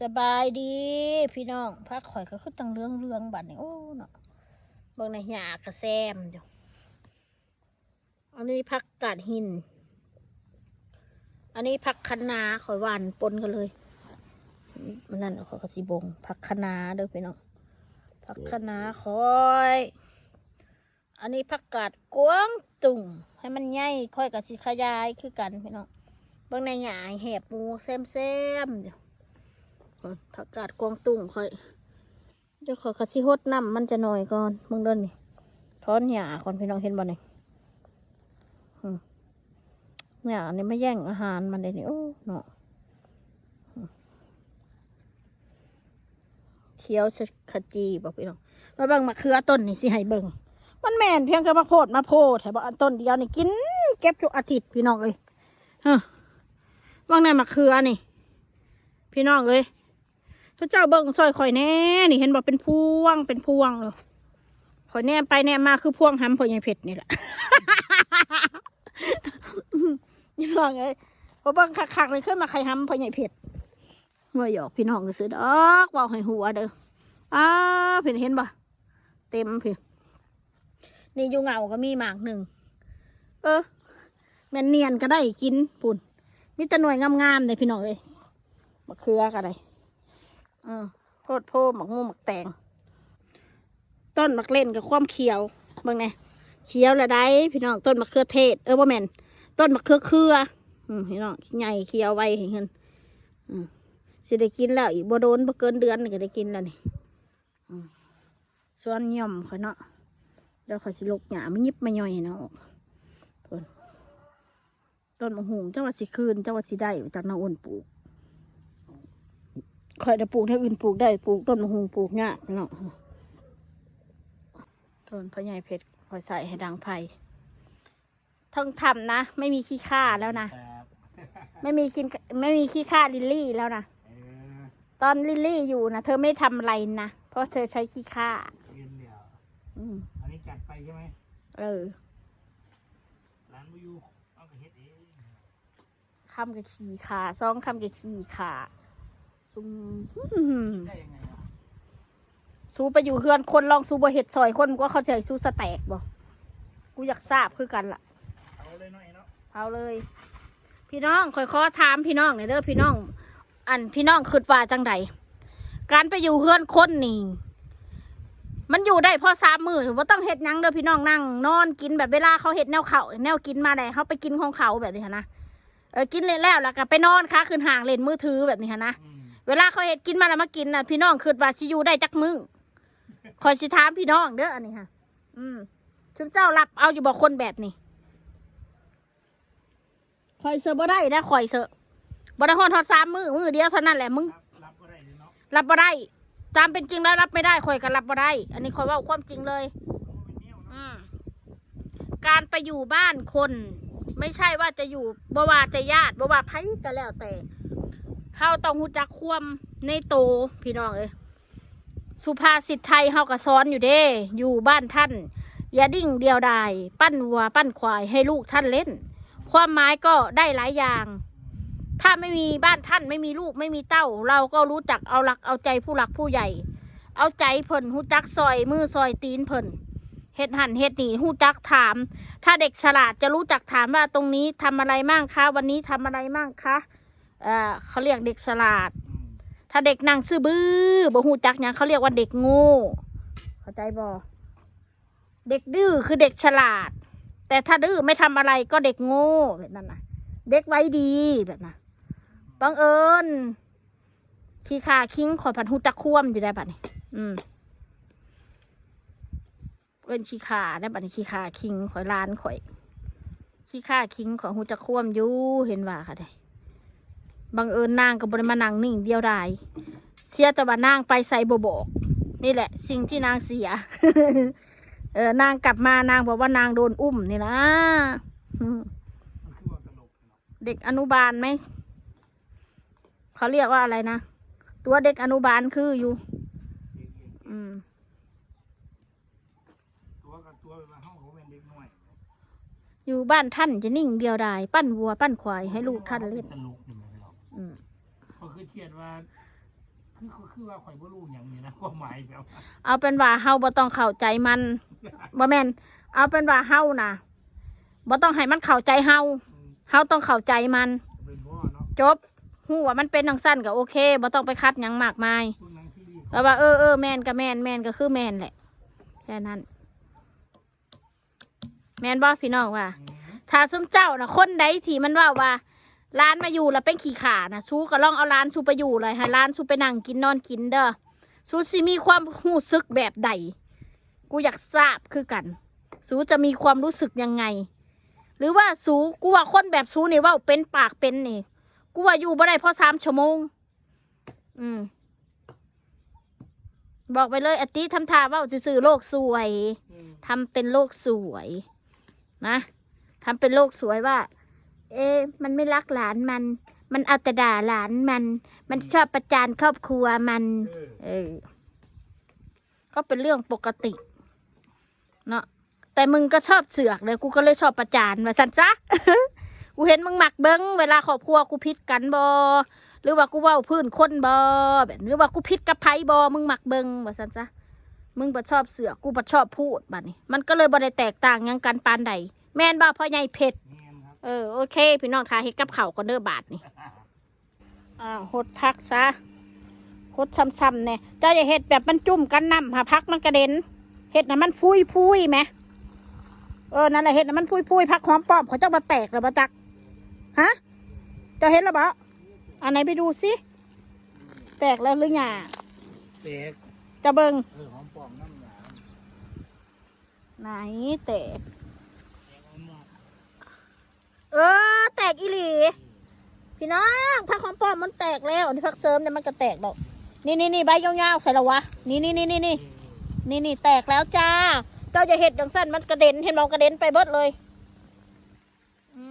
สบายดี พี่น้องพักข่อยก็คือตังเรื่องเรื่องบัดนี่โอ้เนาะบางในหยากระแซมอยู่อันนี้พักกาดหิน อันนี้พักคะนาข่อยหวานปนกันเลยมันนั่นข่อยกระสีบงพักคะนาเด้อพี่น้องพักคะนาคอย อันนี้พักกาดกวางตุ่งให้มันใหญ่ค่อยกับสิขยายคือกันพี่น้องบางในหยาแหบมูแซมแซมๆอยู่ ผักกาดกวางตุ้งค่อยเดี๋ยวขอกระชิฮดน้ำมันจะหน่อยก่อนมึงเดินนี่ถอนหญ้าก่อนพี่น้องเห็นบ่เนี่ยหญ้านี่ยไม่แย่งอาหารมันเลยนี่โอ้เนาะอืมเขียวชะขจีบอกพี่น้องมาเบิ่งมะเขือต้นนี่สิให้เบิ่งมันแม่นเพียงแค่มาโพดมาโพดแต่บอกอันต้นเดียวนี่กิน เก็บทุกอาทิตย์พี่น้องเอ้ยฮะว่างในมะเขือนี่ พี่น้องเอ้ย พระเจ้าเบิ่งซอยข่อยแน่นี่เห็นบอกเป็นพวงเป็นพวงเลยข่อยแนมไปแนมมาคือพวงหำพ่อใหญ่เผ็ดนี่แหละพี่น้องเอ้ยพอเบิ่งคักๆเลยขึ้นมาใครหำพ่อใหญ่เผ็ดเมื่อหยอกพี่น้องก็ซื้อดอกเว่าให้หัวเด้ออ้าเพิ่นเห็นบ่เต็มเพี่นี่อยู่เหงาก็มีหมากหนึ่งเออแม่นเนียนก็ได้กินปุ่นมีแต่หน่วยงามๆเลยพี่น้องเอ้ยมะเขือก็ได้ อืมโพดโพหมักมูหมักแตง ต้นหมักเล่นกับความเขียวเบิ่งไงเขียวละได้พี่น้องต้นมะเขือเทศ เออบ่แม่นต้นมะเขือเครืออืมพี่น้องใหญ่เขียวไวเห็นเห็นอืมสิได้กินแล้วอีกบ่โดนบ่เกินเดือนนี่ก็ได้กินแล้วนี่อืมส่วนย่อมข่อยเนาะเดี๋ยวข่อยสิลกหยาไมันยิบไมาย่อยเนาะต้นมะฮุงเจ้าว่าสิคืนเจ้าว่าสิได้จากนาอ้นปลูก ข่อยจะปลูกที่อื่นปลูกได้ปลูกต้นมะฮุงปลูกง่ายเนาะต้นพะใหญ่เพชรข่อยใส่ให้ดังไผ่ทั้งทำนะ ไม่มีขี้ข้าแล้วนะครับไม่มีกินไม่มีขี้ข้าลิลลี่แล้วนะเออตอนลิลลี่อยู่นะเธอไม่ทำอะไรนะเพราะเธอใช้ขี้ข้าเรียนเดียวอืมอันนี้จัดไปใช่ไหมเออร้านบุยูเอาไปเฮ็ดเองคำกับขี้ขาซองคำกับขี้ขา ซุมอื้อหือได้ยังไงวะสู้ไปอยู่เฮือนคนลองสู้บ่เห็ดซอยคนก็เข้าใจสู้สแตกบ่กูอยากทราบคือกันล่ะเอาเลยหน่อยเนาะเอาเลย พี่น้องคอยขอถามพี่น้องหน่อยเด้อพี่น้อง อันพี่น้องคิดว่าจังใดการไปอยู่เฮือนคนนี่มันอยู่ได้พอสามมือว่าต้องเฮ็ดหยังเด้อพี่น้องนั่ง นอนกินแบบเวลาเขาเฮ็ดแนวเขาแนวกินมาได้เขาไปกินของเขาแบบนี้หั้นนะเออกินเล่นแล้วแล้วก็ไปนอนค้าขึ้นห่างเล่นมือถือแบบนี้หั้นนะอืม เวลาเขาเฮ็ดกินมาแล้วมากินน่ะ พี่น้องคิดว่าสิอยู่ได้จักมือคอยสิถามพี่น้องเด้ออันนี้ค่ะ อืมชุมเจ้ารับเอาอยู่บ่คนแบบนี้คอยเซอร์บ่ได้นะคอยเซอร์บ่ได้ฮอดฮอดสามมือมือเดียวเท่านั้นแหละมึงรับรับก็ได้เลยเนาะรับบ่ได้ตามเป็นจริงแล้วรับไม่ได้คอยก็รับบ่ได้ อันนี้คอยเว่าความจริงเลยโอ้ยเนี่ยวเนาะอืมการไปอยู่บ้านคน ไม่ใช่ว่าจะอยู่บ่ว่าจะญาติบ่ว่าไผก็แล้วแต่ เฮาต้องรู้จักควมในโตพี่น้องเอ้ยสุภาษิตไทยเฮาก็สอนอยู่เด้ อยู่บ้านท่าน อย่าดิ่งเดียวดายปั้นวัวปั้นควายให้ลูกท่านเล่น ความหมายก็ได้หลายอย่าง ถ้าไม่มีบ้านท่านไม่มีลูกไม่มีเต้า เราก็รู้จักเอาหลักเอาใจผู้หลักผู้ใหญ่ เอาใจเพิ่นหูจักซอยมือซอยตีนเพิ่นเฮ็ดหันเฮ็ดหนีหูจักถาม ถ้าเด็กฉลาดจะรู้จักถามว่าตรงนี้ทำอะไรมั่งคะ วันนี้ทำอะไรมั่งคะ เอ่อเขาเรียกเด็กฉลาดอืมถ้าเด็กนั่งซื่อบื้อบ่หูจักหยังเขาเรียกว่าเด็กโง่เข้าใจบ่เด็กดื้อคือเด็กฉลาด แต่ถ้าดื้อไม่ทำอะไรก็เด็กโง่แบบนั้นนะเด็กไว้ดีแบบนั้นบังเอิญขี้ขาคิงขอพันหูจักคว่ำอยู่ได้บัดนี้ อืมเอินขี้ขาได้บัดนี้ขี้ขาคิงข่อยล้านข่อยขี้ขาคิงของหูจักคว่ำอยู่เห็นว่าค่ะได้ บังเอิญนางกับบริมานั่งนิ่งเดียวดายเสียแต่ว่านางไปใส่บบอกนี่แหละ สิ่งที่นางเสีย เออนางกลับมานางบอกว่านางโดนอุ้มนี่นะอืมมันคือว่าตลกเนาะเด็กอนุบาลไหมเขาเรียกว่าอะไรนะตัวเด็กอนุบาลคืออยู่เองเองอืมตัวกับตัวเป็นห้องเขาเป็นเด็กน้อยอยู่บ้านท่านจะนิ่งเดียวดาย ปั้นวัว ปั้นควายให้ลูกท่านเล่นตลก อยู่ไหมเราอืมก็คือเครียดว่าคือคือว่าข่อยบ่รู้หยังนี่นะความหมายแบบเอาเป็นว่าเฮาบ่ต้องเข้าใจมันบ่แม่นเอาเป็นว่าเฮาน่ะบ่ต้องให้มันเข้าใจเฮาอืมเฮาต้องเข้าใจมัน เป็นพ่อเนาะจบฮู้ว่ามันเป็นจังซั่นก็โอเคบ่ต้องไปคัดหยังมากมาย พวกหนังซีรีส์แล้วว่าเออเออแม่นก็แม่นแม่นก็คือแม่นแหละแค่นั้น แม่นบ่พี่น้องว่า อืมถ้าสมเจ้านะคนใดที่มันว่าว่า ร้านมาอยู่แล้วเป็นขี้ขานะสู้ก็ลองเอาร้านสู้ไปอยู่เลยให้ร้านสู้ไปนั่งกินนอนกินเด้อสู้สิมีความรู้สึกแบบใด กูอยากทราบคือกันสู้จะมีความรู้สึกยังไง หรือว่าสู้กูว่าคนแบบสู้นี่เว่าเป็นปากเป็นนี่ กูว่าอยู่บ่ได้เพราะสามชั่วโมง อืม บอกไปเลยอติทำท่าเว่าซื่อๆโลกสวยอืมทำเป็นโลกสวย นะทำเป็นโลกสวยว่า เอ๊ะมันไม่รักหลานมัน มันเอาแต่ด่าหลานมัน มันชอบประจานครอบครัวมัน เออเออก็เป็นเรื่องปกติ เนาะแต่มึงก็ชอบเสือกเลยกูก็เลยชอบประจานว่าสันจ้ะกูเห็นมึงหมักเบิ้งเวลาครอบครัวกูพิดกันบอหรือว่ากูเว่าพื้นคนบอแบบหรือว่ากูพิดกับไผบอมึงหมักเบิ้งว่าสันจ้ะมึงบ่ชอบเสือกกูบ่ชอบพูดบัดนี้ มันก็เลยบ่ได้แตกต่างหยังกันปานใดแม่นบ่พ่อใหญ่เผ็ดแม่นครับ เออโอเค พี่น้องทาเฮ็ดกับข้าวก่อนเด้อบาทนี่อ้าวหดพักซะหดช้ำๆเนี่ยเจ้าอย่าเฮ็ดแบบมันจุ่มกันน้ำหาพักมันกระเด็นเฮ็ดน่ะมันพุยพุยๆไหมเออนั่นแหละเฮ็ดน่ะมันพุยพุยๆพักหอมป้อมเขาเจ้ามาแตกแล้วบ่จักฮะเจ้าเห็นแล้วบ่อันไหนไปดูสิแตกแล้วหรือยังเตกจะเบิงเออหอมปลอมน้ำหนาไหนแตกแตกออกมา เออ แตกอีหลี พี่น้องพักของปอมมันแตกแล้วอันนี้พักเสริมเนี่ยมันก็แตกดอกนี่นี่นี่ใบยาวๆใส่ละวะนี่นี่นี่นี่นี่นี่นี่แตกแล้วจ้า เจ้าจะเห็ดอย่างสั้นมันกระเด็นเห็นมองกระเด็นไปเบิดเลยอื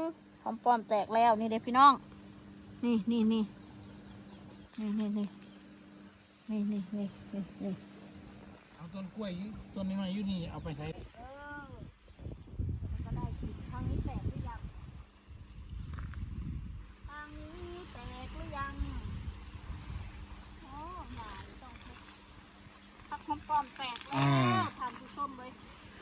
มของปอมแตกแล้วนี่เด็กพี่น้อง นี่นี่นี่นี่นี่นี่นี่นี่นี่นี่เอาต้นกล้วยต้นนี้มาอยู่นี่เอาไปใช้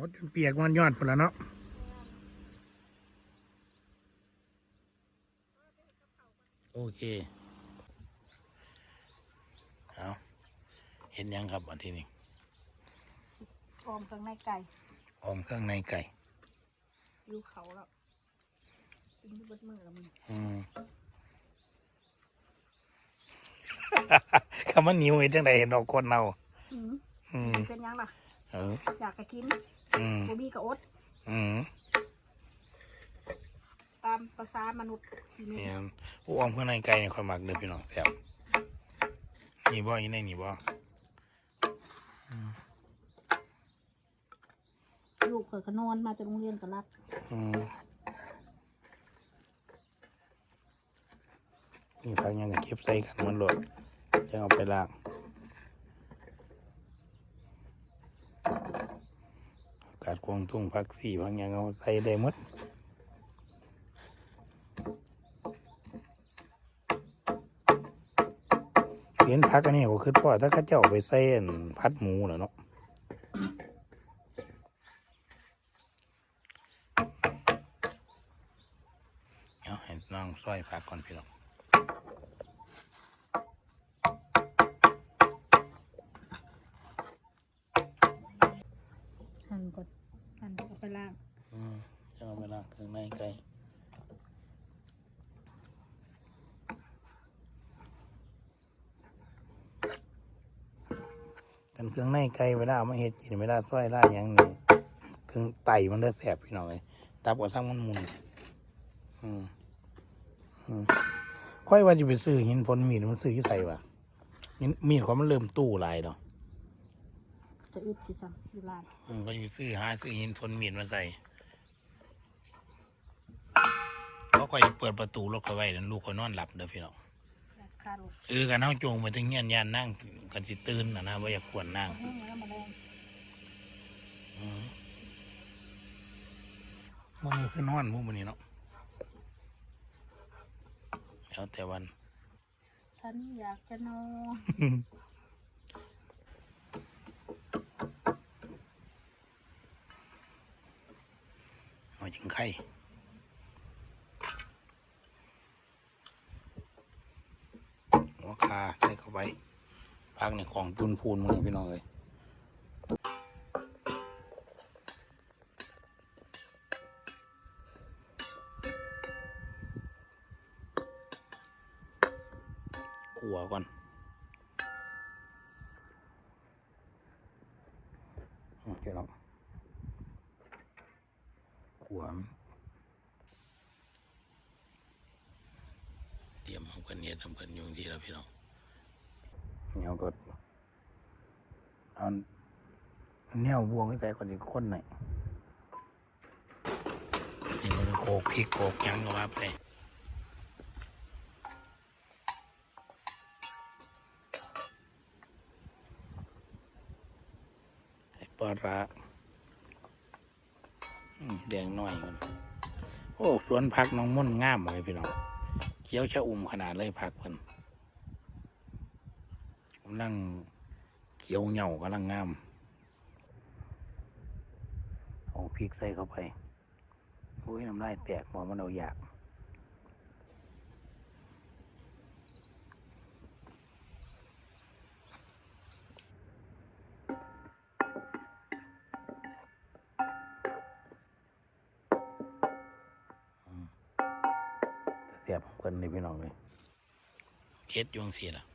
โอ้จนเปียกมันยอดพุ่นแล้วเนาะโอเคเอาเห็นยังครับอันที่นี้พร้อมเครื่องในไก่ออมเครื่องในไก่อยู่เขาแล้วกินที่เบดมือแล้วมึงอืมคำว่านิ้วเห็นจังไดเห็นดอกคนเนาอืมอืมเป็นยังล่ะเอออยากจะกิน อืมโบบี้กับอด อืมตามภาษามนุษย์ทีนี้เนี่ยอู้ออมเครื่องในไก่เนี่ยค่อยมักเด้อพี่น้องแซ่บนี่บ่อีในนี่บ่ลูกเขยก็นอนมาจากโรงเรียนก็รับอืมนี่พักยังก็เก็บใส่กันมันโหลดจะเอาไปล้าง กาดกวงตุ้งพักสี่พักยังเอาใส่ได้หมดเห็นพักอันนี้ก็คือพ่อถ้าเข้าเจ้าเอาไปใส่อั่นพัดหมูเหรอเนาะเอาให้น้องซอยผักก่อนพี่น้อง กันเครื่องในไก่เวลาเอามาเฮ็ดกินเวลาซอยล่าหยังนี่เครื่องไตมันได้แสบพี่น้องเลยตับกับทั้งมันมุนอืมอืมค่อยว่าจะไปซื้อหินฝนมีดมันซื้อที่ใส่วะหินมีดเขามันเริ่มตู้หลายดอกจะอึดที่ซ้ำอยู่ร้านอืมก็อยู่ซื้อหาซื้อหินฝนมีดมาใส่เขาก็จะเปิดประตูรถเขาไว้นั่นลูกเขานอนหลับเด้อพี่น้อง คารุเออกันเฮาจงไปถึงเงี้ยนยานนั่งกันสิตื่นนะนะว่าอยากควรนั่งแห้งแล้วมาแรงอืมมันมีขึ้นห้อนพวกมันนี่เนาะแล้วแต่วัน ฉันอยากจะนอนมาจึงไข่หัวคา ใส่เข้าไปพักในของจุนพูนมึงพี่น้องเลยขัวก่อนโอเคแล้วขัวเตรียมทำกันเนียทำกันอยุงที่แล้วพี่น้อง เหนียวก็เอาแนวบวงให้ใส่ก่อนอีกคนหน่อยนี่มันโคกพริกโคกยังก็ว่าไปปลาร้าแดงน้อยกันโอ้ สวนผักน้องม่นงามเลยพี่น้องเขียวชะอุ่มขนาดเลยผักเพิ่นำลังเขียวเหงากำลังงาม เอาพริกใส่เข้าไปโอ้ยน้ำลายแตกหมอมันเอาอยากเสียบกันเลยพี่น้องเลยเฮ็ดยวจั่งสิล่ะ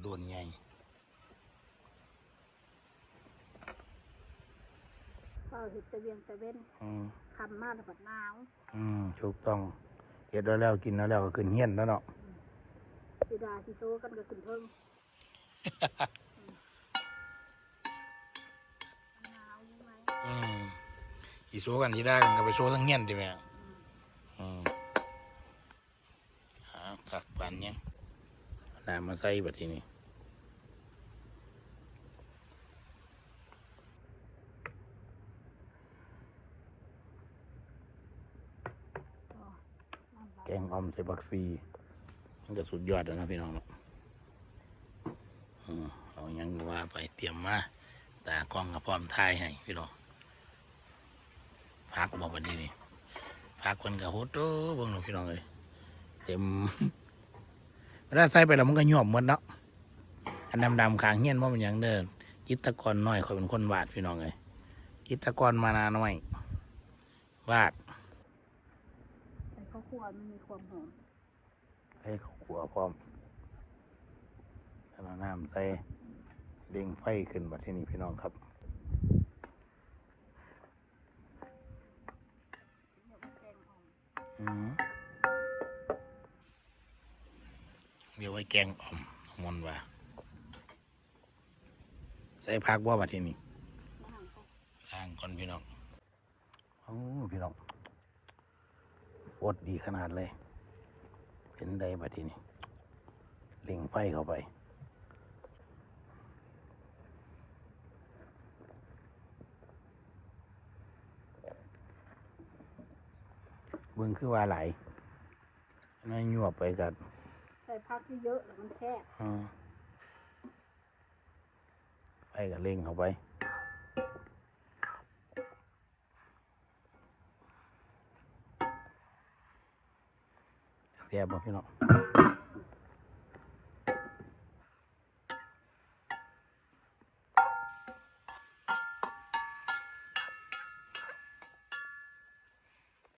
โอ้โดนไงก็เห็ดตะเวียงตะเว้นอืมคำมากแบบหนาวอืมถูกต้องเฮ็ดแล้วแล้วกินแล้วแล้วก็ขึ้นเฮียนแล้วเนาะสีดาสีโตกันก็ขึ้นเพิ่งหนาวอยังไงอืมอีโซกันที่ได้กันก็ไปโซทั้งเฮียนดิแม่อืมหาผักปันยังเอาน้ำมาใส่บัทีนี้แกงอ่อมใส่บักซีมันก็สุดยอดแล้วนะพี่น้องเนาะเอายังว่าไปเตรียมมาตากล้องกับพร้อมทายให้พี่น้องพักบอกวันนี้นี่พักคนกับโฮโต้บิ่งหนูพี่น้องเลยเต็ม เวลาใส่ไปแล้วมันก็หย่อมหมดเนาะอันดำๆขางเงี้ยนว่ามันหยังเด้อจิตรกรน้อยคอยเป็นคนวาดพี่น้องเลยจิตรกรมานาน้อยวาดใส่ข้าวคั่วมันมีความหอมให้เขาขัวพร้อมแล้วน้ำใส่เด้งไฟขึ้นมาที่นี่พี่น้องครับอืม เดี๋ยวไว้แกงอ่อมมนว่า ใส่ผักว่ามาที่นี่ล้างก่อนพี่น้องโอ้พี่น้องอดดีขนาดเลยเป็นได้มาที่นี่เล็งไฟเข้าไปเบิ่งคือว่าไหลนั่นยวบไปกัน ส่พักเยอะๆแล้วมันแคบอืมไปกับเล่งเข้าไป เสียบบ่พี่น้อง